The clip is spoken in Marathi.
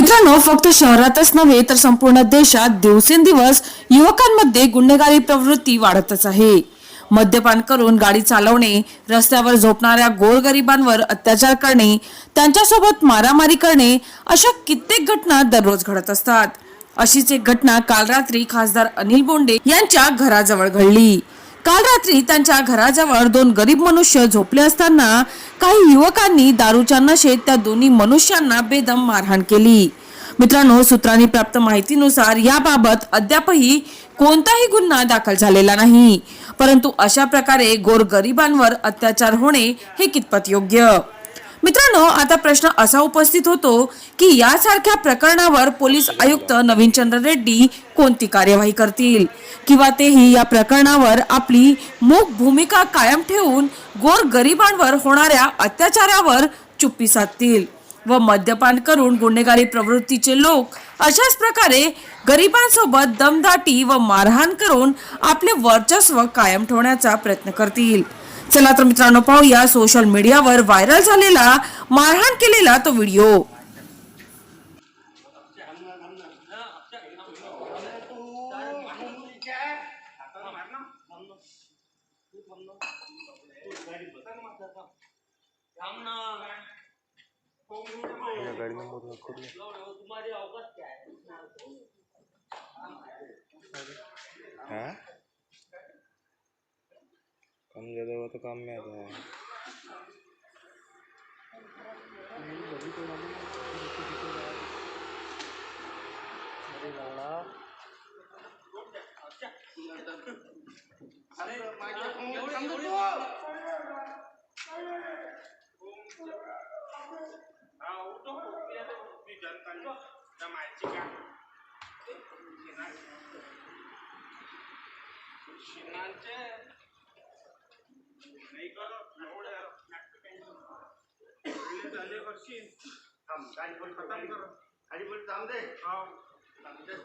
मित्रांनो फक्त शहरातच नव्हे तर संपूर्ण देशात दिवसेंदिवस युवकांमध्ये गुन्हेगारी प्रवृत्ती वाढतच आहे. मद्यपान करून गाडी चालवणे रस्त्यावर झोपणाऱ्या गोरगरिबांवर अत्याचार करणे त्यांच्यासोबत मारामारी करणे अशा कित्येक घटना दररोज घडत असतात. अशीच एक घटना काल रात्री खासदार अनिल बोंडे यांच्या घराजवळ घडली. काल रात्री त्यांच्या घराजवळ दोन गरीब मनुष्य झोपले असताना काही युवकांनी दारूच्या नशेत त्या दोन्ही मनुष्यांना बेदम मारहाण केली. मित्रांनो सूत्रांनी प्राप्त माहितीनुसार याबाबत अद्यापही कोणताही गुन्हा दाखल झालेला नाही. परंतु अशा प्रकारे गोरगरिबांवर अत्याचार होणे हे कितपत योग्य? मित्रांनो आता प्रश्न असा उपस्थित होतो की यासारख्या प्रकरणावर पोलीस आयुक्त नवीन चंद्र रेड्डी कोणती कार्यवाही करतील? किंवा तेही या प्रकरणावर आपली मूक भूमिका कायम ठेवून गोर गरिबांवर होणाऱ्या अत्याचारावर चुप्पी साधतील व मद्यपान करून गुन्हेगारी प्रवृत्तीचे लोक अशाच प्रकारे गरिबांसोबत दमदाटी व मारहाण करून आपले वर्चस्व कायम ठेवण्याचा प्रयत्न करतील. चला तर मित्रांनो पाहूया. सोशल मीडियावर व्हायरल झालेला मारहाण केलेला तो व्हिडिओ गाड़ी नंबर नोट तो काम में आता. है गाडी पण खतम कर गाडी पण जाऊ दे जाऊ दे